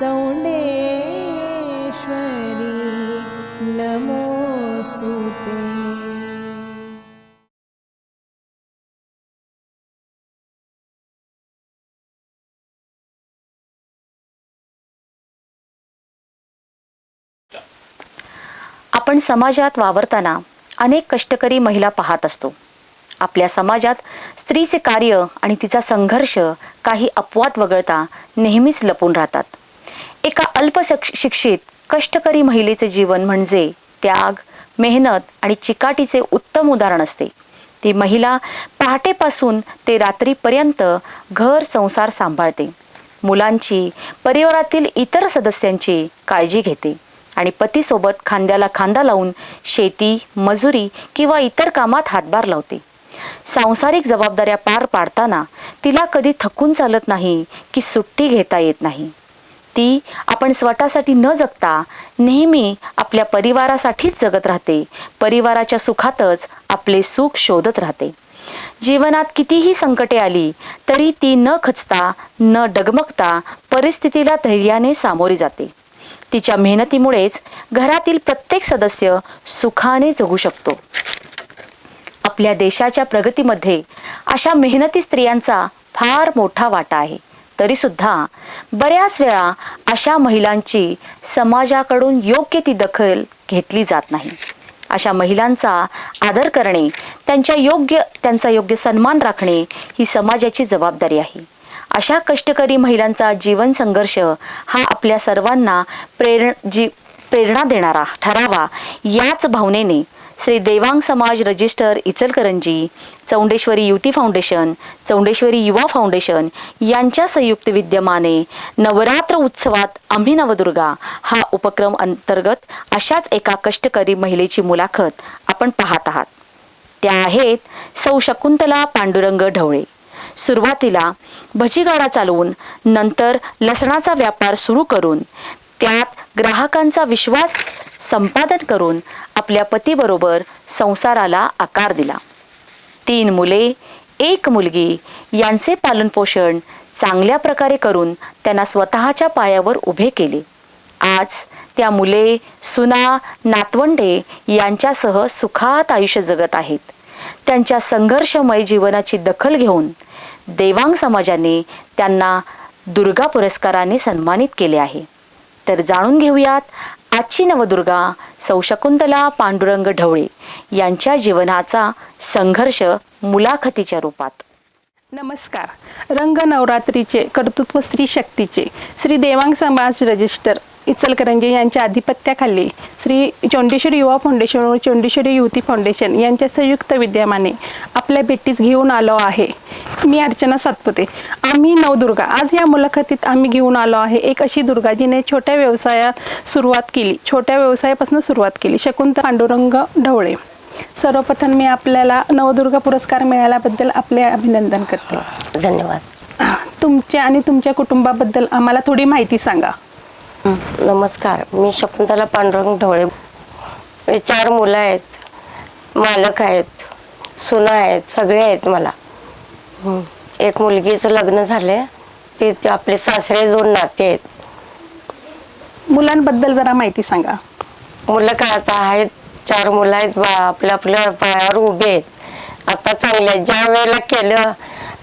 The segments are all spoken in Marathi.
चौंडेश्वरी नमोऽस्तु ते। आपण समाजात वावरताना अनेक कष्टकरी महिला पाहत असतो. आपल्या समाजात स्त्रीचे कार्य आणि तिचा संघर्ष काही अपवाद वगळता नेहमीच लपून राहतात. एका अल्पशिक शिक्षित कष्टकरी महिलेचे जीवन म्हणजे त्याग मेहनत आणि चिकाटीचे उत्तम उदाहरण असते. ती महिला पहाटेपासून ते रात्रीपर्यंत घर संसार सांभाळते. मुलांची परिवारातील इतर सदस्यांची काळजी घेते आणि पतीसोबत खांद्याला खांदा लावून शेती मजुरी किंवा इतर कामात हातभार लावते. सांसारिक जबाबदाऱ्या पार पाडताना तिला कधी थकून चालत नाही की सुट्टी घेता येत नाही. ती आपण स्वतःसाठी न जगता नेहमी आपल्या परिवारासाठीच जगत राहते. परिवाराच्या सुखातच आपले सुख शोधत राहते. जीवनात कितीही संकटे आली तरी ती न खचता न डगमगता परिस्थितीला धैर्याने सामोरी जाते. तिच्या मेहनतीमुळेच घरातील प्रत्येक सदस्य सुखाने जगू शकतो. आपल्या देशाच्या प्रगतीमध्ये अशा मेहनती स्त्रियांचा फार मोठा वाटा आहे. तरीसुद्धा बऱ्याच वेळा अशा महिलांची समाजाकडून योग्य ती दखल घेतली जात नाही. अशा महिलांचा आदर करणे त्यांच्या योग्य त्यांचा योग्य सन्मान राखणे ही समाजाची जबाबदारी आहे. अशा कष्टकरी महिलांचा जीवन संघर्ष हा आपल्या सर्वांना प्रेर जी प्रेरणा देणारा ठरावा याच भावनेने श्री देवांग समाज रजिस्टर इचलकरंजी चौंडेश्वरी युती फाउंडेशन चौंडेश्वरी युवा फाउंडेशन यांच्या संयुक्त विद्यमाने नवरात्र उत्सवात आम्ही नवदुर्गा हा उपक्रम अंतर्गत अशाच एका कष्टकरी महिलेची मुलाखत आपण पाहत आहात. त्या आहेत सौ शकुंतला पांडुरंग ढवळे. सुरुवातीला भजीगाडा चालवून नंतर लसणाचा व्यापार सुरू करून त्यात ग्राहकांचा विश्वास संपादन करून आपल्या पतीबरोबर संसाराला आकार दिला. तीन मुले एक मुलगी यांचे पालनपोषण चांगल्या प्रकारे करून त्यांना स्वतःच्या पायावर उभे केले. आज त्या मुले सुना नातवंडे यांच्यासह सुखात आयुष्य जगत आहेत. त्यांच्या संघर्षमय जीवनाची दखल घेऊन देवांग समाजाने त्यांना दुर्गा पुरस्काराने सन्मानित केले आहे. तर जाणून घेऊयात आजची नवदुर्गा सौ शकुंतला पांडुरंग ढवळे यांच्या जीवनाचा संघर्ष मुलाखतीच्या रूपात. नमस्कार. रंग नवरात्रीचे कर्तृत्व स्त्री शक्तीचे श्री देवांग समाज रजिस्टर इचलकरंजी यांच्या आधिपत्याखाली श्री चोंडेश्वरी युवा फाउंडेशन व चोंडेश्वरी युवती फाउंडेशन यांच्या संयुक्त विद्यमाने आपल्या भेटीस घेऊन आलो आहे. मी अर्चना सातपुते. आम्ही नवदुर्गा आज या मुलाखतीत आम्ही घेऊन आलो आहे एक अशी दुर्गा जिने छोट्या व्यवसायात सुरुवात केली. छोट्या व्यवसायापासून सुरुवात केली. शकुंतला पांडुरंग ढवळे. सर्वप्रथम मी आपल्याला नवदुर्गा पुरस्कार मिळाल्याबद्दल आपले अभिनंदन करते. धन्यवाद. तुमच्या आणि तुमच्या कुटुंबाबद्दल आम्हाला थोडी माहिती सांगा. नमस्कार. मी शकुंतला पांडुरंग ढवळे. चार मुलं आहेत. मालक आहेत. सुना आहेत. सगळे आहेत मला. एक मुलगीचं लग्न झाले ती आपले सासरे दोन नाते आहेत. मुलांबद्दल जरा माहिती सांगा. मुलं काय आता आहेत? चार मुलं आहेत. बा आपल्या आपल्या पायावर उभे आहेत. आता चांगले ज्या वेळेला केलं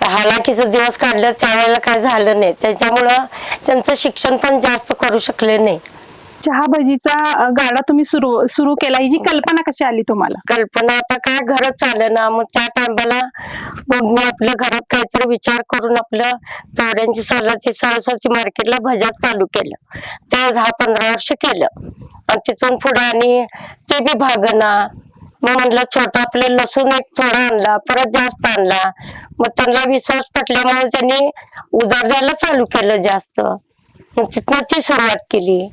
हालाकीचं दिवस काढलं त्यावेळेला काय झालं नाही. त्याच्यामुळं त्यांचं शिक्षण पण जास्त करू शकले नाही. चहा भजीचा गाडा तुम्ही सुरू सुरू केला. ही जी कल्पना कशी आली तुम्हाला? कल्पना आता काय घरात चाललं ना. मग त्या टायमाला मग मी आपल्या घरात काहीतरी विचार करून आपलं चौड्यांची सालाची सरस्वती मार्केटला भजात चालू केलं. ते दहा पंधरा वर्ष केलं. आणि तिथून पुढे आणि ते बी भागना मग म्हणलं छोटं आपलं लसूण एक थोडा आणला परत जास्त आणला. मग त्यांना विश्वास पटल्यामुळे त्यांनी उधार द्यायला चालू केलं जास्त. मग तिथनं ती सुरुवात केली.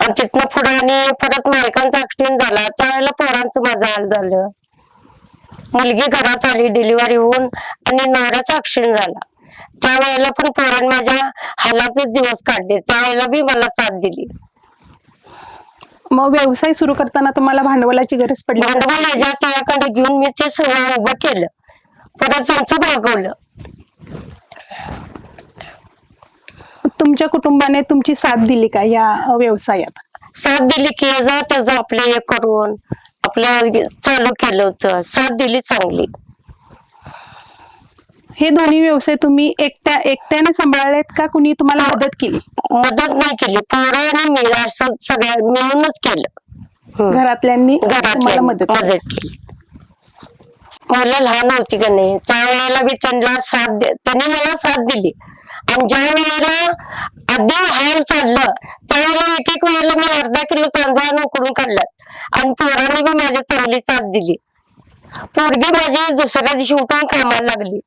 आणि तिथनं पुढे आणि परत मायकांचा ऍक्सिडेंट झाला. त्यावेळेला पोरांचं माझं हाल झालं. मुलगी घरात आली डिलिव्हरी होऊन आणि नवऱ्याचा ऍक्सिडेंट झाला. त्यावेळेला पण पोरांनी माझ्या हालाचे दिवस काढले. त्यावेळेला बी मला साथ दिली. मग व्यवसाय सुरू करताना तुम्हाला भांडवलाची गरज पडली? भांडवल घेऊन मी ते सगळं उभं केलं. परत त्यांचं भागवलं तुमच्या कुटुंबाने तुमची साथ दिली का या व्यवसायात? साथ दिली की जा त्याचं आपलं हे करून आपलं चालू केलं होतं. साथ दिली चांगली. हे दोन्ही व्यवसाय तुम्ही एकट्या एकट्याने सांभाळलेत का कुणी तुम्हाला मदत केली? मदत नाही केली. पोरं आणि मी असं सगळ्या मिळूनच केलं. घरातल्यांनी तुम्हाला घरातल्या मदत केली. मदत केली. मुलं लहान होती का नाही त्या वेळेला मी त्यांना साथ दे त्यांनी मला साथ दिली. आणि ज्या वेळेला आधी हाल चाललं त्यावेळेला एक एक वेळेला मी अर्धा किलो तांदूळ उकडून काढलं. आणि पोरांनी बी माझी चांगली साथ दिली. पोरगी माझी दुसऱ्या दिवशी उठून कामाला लागली.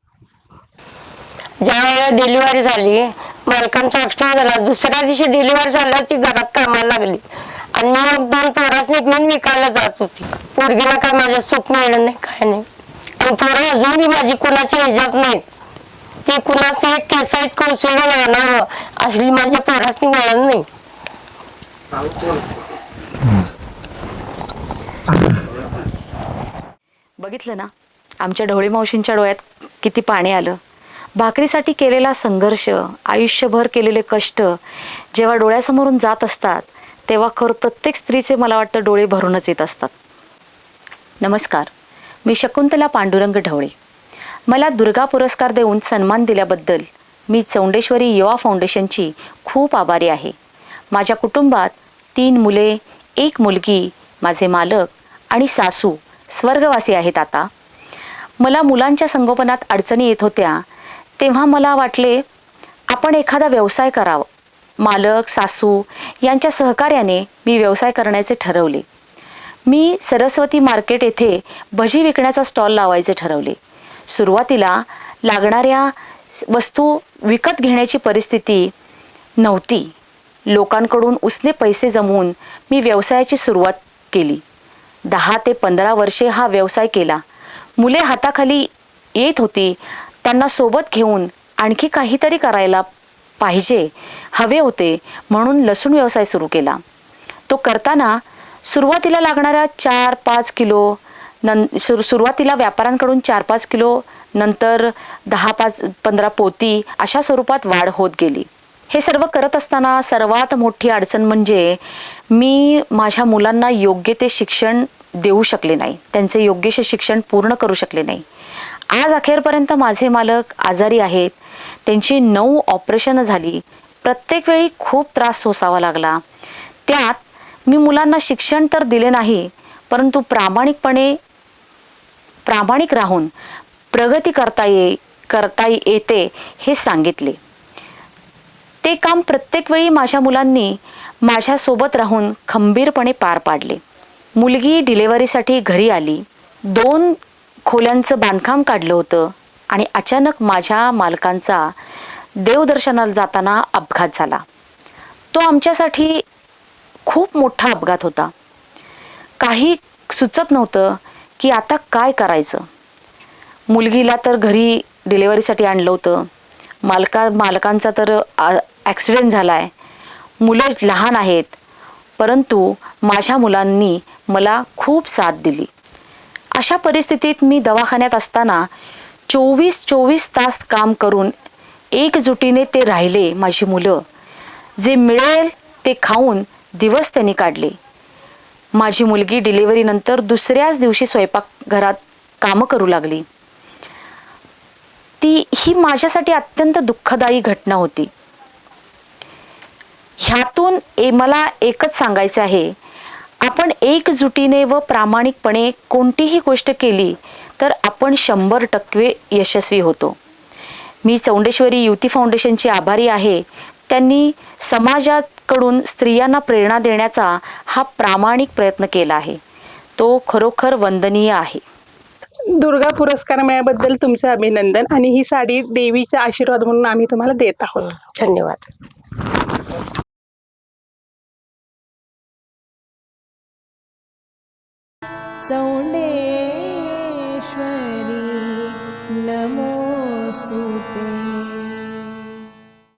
ज्यावेळेला डिलिव्हरी झाली मालकांचा ऍक्सिडेंट झाला दुसऱ्या दिवशी डिलिव्हरी झाल्यावर ती घरात कामाला लागली. आणि मी मग दोन पोरासने घेऊन विकायला जात होती. पोरगीला काय माझं सुख मिळलं नाही काय नाही. आणि पोरं अजूनही माझी कुणाच्या ह्याच्यात नाहीत. ते कुणाचं एक केसाईत कौशल्य वळणावं असली माझ्या पोरासनी वळण नाही. बघितलं ना? आमच्या ढवळी मावशींच्या डोळ्यात किती पाणी आलं. भाकरीसाठी केलेला संघर्ष आयुष्यभर केलेले कष्ट जेव्हा डोळ्यासमोरून जात असतात तेव्हा खरं प्रत्येक स्त्रीचे मला वाटतं डोळे भरूनच येत असतात. नमस्कार. मी शकुंतला पांडुरंग ढवळे. मला दुर्गा पुरस्कार देऊन सन्मान दिल्याबद्दल मी चौंडेश्वरी युवा फाउंडेशनची खूप आभारी आहे. माझ्या कुटुंबात तीन मुले एक मुलगी माझे मालक आणि सासू स्वर्गवासी आहेत आता. मला मुलांच्या संगोपनात अडचणी येत होत्या तेव्हा मला वाटले आपण एखादा व्यवसाय करावा. मालक सासू यांच्या सहकार्याने मी व्यवसाय करण्याचे ठरवले. मी सरस्वती मार्केट येथे भजी विकण्याचा स्टॉल लावायचे ठरवले. सुरुवातीला लागणाऱ्या वस्तू विकत घेण्याची परिस्थिती नव्हती. लोकांकडून उसने पैसे जमवून मी व्यवसायाची सुरुवात केली. दहा ते पंधरा वर्षे हा व्यवसाय केला. मुले हाताखाली येत होती. त्यांना सोबत घेऊन आणखी काहीतरी करायला पाहिजे हवे होते म्हणून लसूण व्यवसाय सुरू केला. तो करताना सुरुवातीला लागणाऱ्या चार पाच किलो नं सुर सुरुवातीला व्यापाऱ्यांकडून चार पाच किलो नंतर दहा पाच पंधरा पोती अशा स्वरूपात वाढ होत गेली. हे सर्व करत असताना सर्वात मोठी अडचण म्हणजे मी माझ्या मुलांना योग्य ते शिक्षण देऊ शकले नाही. त्यांचे योग्यसे शिक्षण पूर्ण करू शकले नाही. आज अखेरपर्यंत माझे मालक आजारी आहेत. त्यांची नऊ ऑपरेशनं झाली. प्रत्येक वेळी खूप त्रास सोसावा लागला. त्यात मी मुलांना शिक्षण तर दिले नाही परंतु प्रामाणिकपणे प्रामाणिक राहून प्रगती करता ये करता येते हे सांगितले. ते काम प्रत्येक वेळी माझ्या मुलांनी माझ्यासोबत राहून खंबीरपणे पार पाडले. मुलगी डिलेवरीसाठी घरी आली. दोन खोल्यांचं बांधकाम काढलं होतं आणि अचानक माझ्या मालकांचा देवदर्शनाला जाताना अपघात झाला. तो आमच्यासाठी खूप मोठा अपघात होता. काही सुचत नव्हतं की आता काय करायचं. मुलगीला तर घरी डिलेवरीसाठी आणलं होतं. मालका मालकांचा तर ॲक्सिडेंट झाला आहे मुलं लहान आहेत परंतु माझ्या मुलांनी मला खूप साथ दिली. अशा परिस्थितीत मी दवाखान्यात असताना चोवीस चोवीस तास काम करून एकजुटीने ते राहिले माझी मुलं. जे मिळेल ते खाऊन दिवस त्यांनी काढले. माझी मुलगी डिलिव्हरीनंतर दुसऱ्याच दिवशी स्वयंपाकघरात कामं करू लागली. ती ही माझ्यासाठी अत्यंत दुःखदायी घटना होती. ह्यातून ए मला एकच सांगायचं आहे. आपण एकजुटीने व प्रामाणिकपणे कोणतीही गोष्ट केली तर आपण शंभर टक्के यशस्वी होतो. मी चौंडेश्वरी युती फाउंडेशनची आभारी आहे. त्यांनी समाजाकडून स्त्रियांना प्रेरणा देण्याचा हा प्रामाणिक प्रयत्न केला आहे. तो खरोखर वंदनीय आहे. दुर्गा पुरस्कार मिळाल्याबद्दल तुमचं अभिनंदन आणि ही साडी देवीचा आशीर्वाद म्हणून आम्ही तुम्हाला देत आहोत. धन्यवाद. dấu